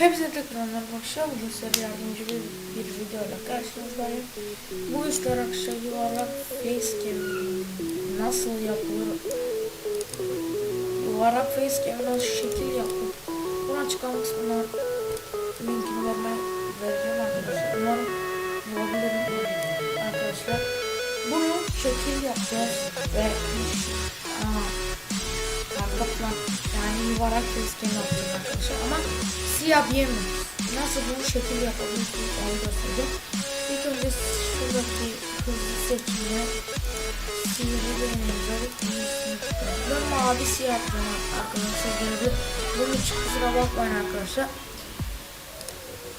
Hepsi tekrarlar bakışa bugün size yardımcı bir, bir videoyla karşınızdayım. Bu işler arkadaşlar yuvarlak facecam nasıl yapılır? Yuvarlak facecam nasıl şekil yapılır? Bunu açıklama kısmına linkini verme, vereceğim arkadaşlar. Umarım bulabilirim arkadaşlar. Bunu şekil yapacağız ve aa, arka plan yani yuvarlak facecam yapacağız arkadaşlar ama siyah diyemiyoruz. Nasıl bunu şekil yapabilirsiniz onu göstereceğim. İlk önce şuradaki hızlı seçimle sihirli beğenimize ben mavi siyah yapacağım arkadaşlar. Böyle bunun için bakmayın arkadaşlar.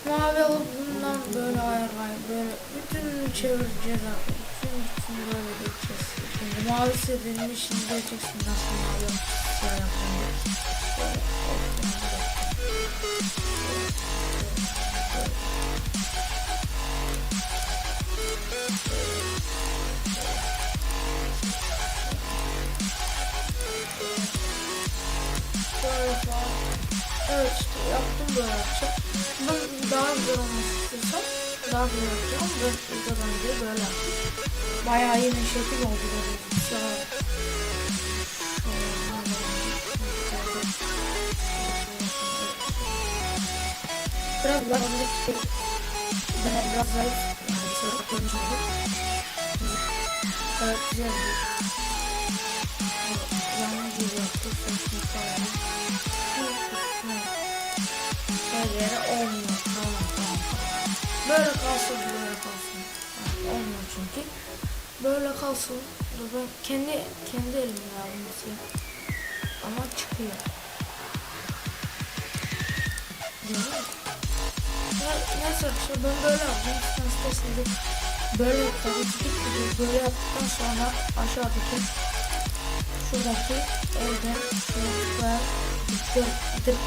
Mavi alıp bundan böyle ayarlayıp böyle bütün çevireceğiz abi. Şimdi mavi istediğini şimdi göreceksin nasıl mavi falan. Evet işte yaptım böyle yapacağım. Ben daha güzel olması istiyorsam daha güzel yapacağım. Ve videodan önce böyle yaptım. Bayağı iyi bir şekil oldu böyle. Biraz daha ben biraz zayıf. Evet güzel. Yanlış gibi yaptık. Saçma falan. Her yere olmuyor. Tamam tamam. Böyle kalsın böyle kalsın. Olmuyor çünkü. Böyle kalsın. Ben kendi kendi elimle almışım. Ama çıkıyor. Neyse arkadaşlar ben böyle yaptım. Sen isterseniz böyle tabii ki böyle yaptıktan sonra aşağıdaki şuradaki evden şuraya dikdör, dik,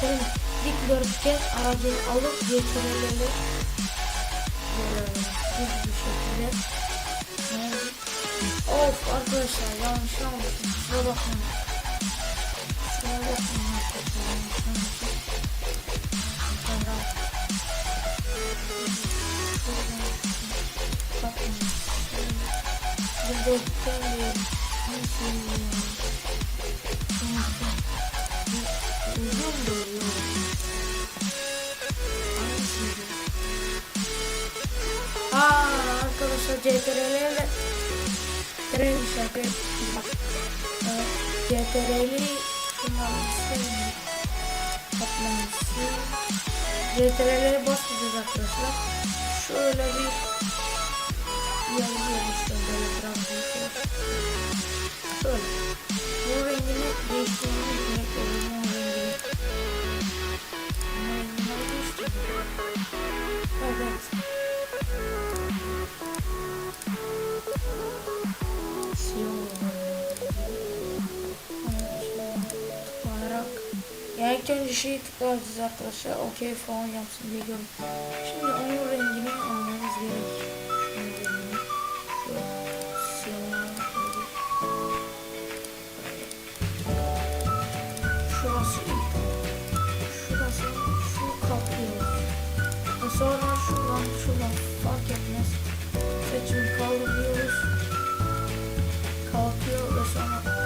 şöyle dikdörtgen aracını alıp GTR'leri böyle düz bir şekilde Of arkadaşlar yanlış kusura bakmayın. Arkadaşlar. Yanlış yapmışım sonra bakmayın bir ben Uzun böyle. Aa arkadaşlar CTRL'le Tren şaka CTRL'i kullanması Katlaması CTRL'e basacağız arkadaşlar. Şöyle bir Yarı yarışta böyle biraz Şöyle. Bu rengini değiştirmemiz ilk önce şeyi tıklayacağız arkadaşlar okey falan yapsın diye görün. Şimdi onun rengini almamız gerek. Şurası. Şurası şu kaplıyor. Ve sonra şuradan şuradan fark etmez. Seçimi kaldırıyoruz. Kalkıyor ve sonra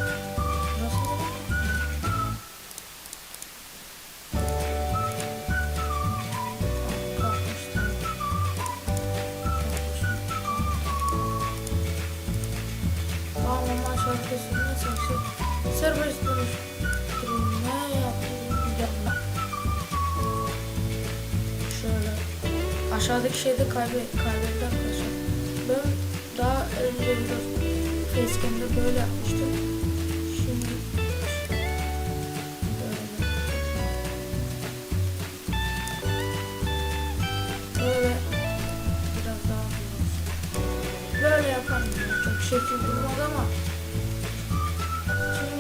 Şarkısını seçip serbest dönüştürme yapma. Şöyle aşağıdaki şeyde kaybe kaybedildi arkadaşlar. Ben daha önce bir facecam'de böyle yapmıştım. Şimdi böyle. Böyle biraz daha. Böyle yaparım ya. Çok şekil durmadı ama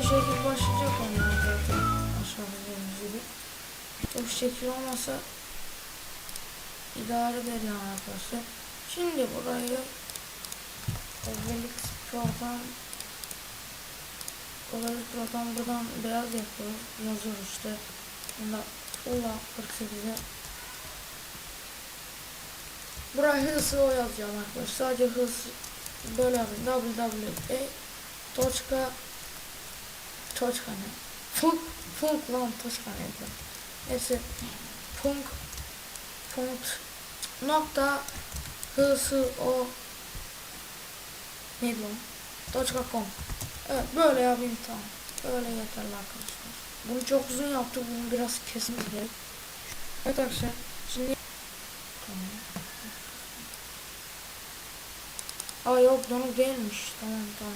şekil başlayacak onlar zaten aşağıda gördüğünüz gibi. Çok şekil olmasa idare eder yani arkadaşlar. Şimdi burayı özellik program özellik program buradan beyaz yapıyoruz. Yazıyoruz işte. Bunda Valla 48'e. Buraya hızlı o yazacağım arkadaşlar. Sadece hız böyle yapayım. Ne? Funk Funk lan neydi lan? Neyse Funk Punkt nokta hızlı o neydi lan? Com Evet böyle yapayım tamam. Böyle yeterli arkadaşlar. Bunu çok uzun yaptık. Bunu biraz kesmemiz gerek. Evet arkadaşlar. Şimdi. Aa yok donuk değilmiş. Tamam tamam.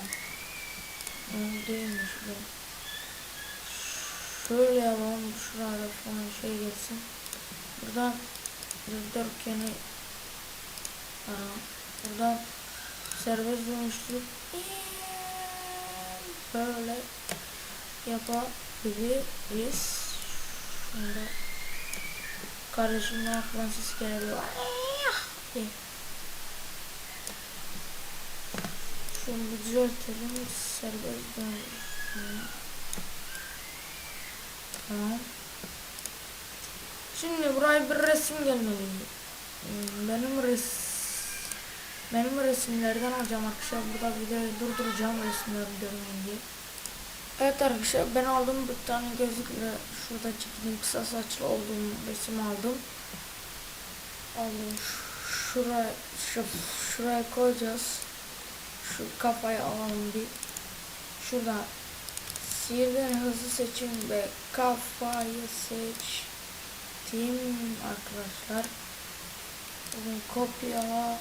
Donuk değilmiş bu. Şöyle yapalım. Şurada falan şey gelsin. Buradan dörtgeni ara. Buradan serbest dönüştürüp böyle yapabiliriz. Şimdi kardeşimden Fransız diye. Şunu düzeltelim. Serbest dönüştürüp. Tamam. Şimdi buraya bir resim gelmeli. Hmm, Benim res benim resimlerden alacağım arkadaşlar. Burada videoyu durduracağım resimleri görmeyin. Evet arkadaşlar ben aldım bir tane gözlükle şurada çektiğim kısa saçlı olduğum resim aldım. Aldım şuraya şu, şuraya koyacağız. Şu kafayı alalım bir. Şurada Sihirden hızlı seçim ve kafayı seçtim arkadaşlar. Bugün kopyala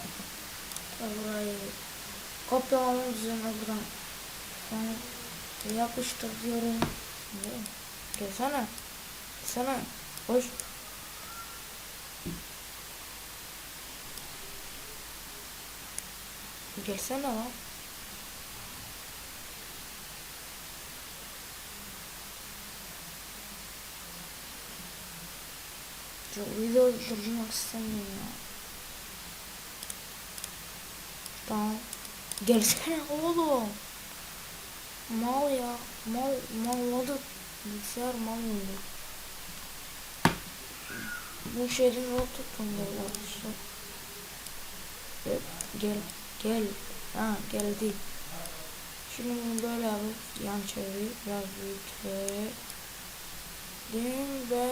burayı kopyalama üzerine buradan sonra yapıştır diyorum. Ne? Gelsene. Gelsene. Hoş. Gelsene lan. Video durdurmak istemiyorum ya. Tamam. Gelsene oğlum. Mal ya. Mal, malladı. Bilgisayar mal oldu. Bu şeyden yol tuttum arkadaşlar. Evet, Gel, gel. Ha geldi. Şimdi bunu böyle yapıp yan çevir. Biraz büyütelim ve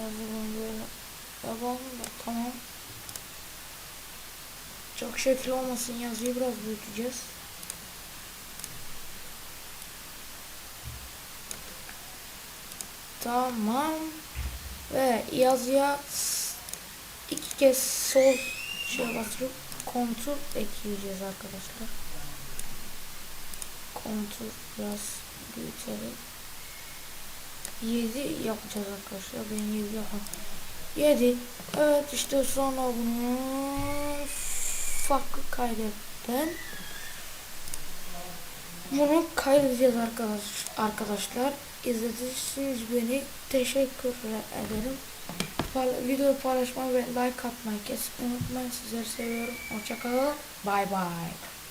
yazılım böyle yapalım da tamam. Çok şekil olmasın yazıyı biraz büyüteceğiz. Tamam. Ve yazıya iki kez sol şey basıp kontur ekleyeceğiz arkadaşlar. Kontur biraz büyütelim. 7 yapacağız arkadaşlar. Ben 7 yapalım. 7. Evet işte sonra bunu farklı kaydetten bunu kaydedeceğiz arkadaş, arkadaşlar. İzlediğiniz beni teşekkür ederim. Pal- videoyu paylaşmayı ve like atmayı kesin unutmayın. Sizleri seviyorum. Hoşçakalın. Bye bye.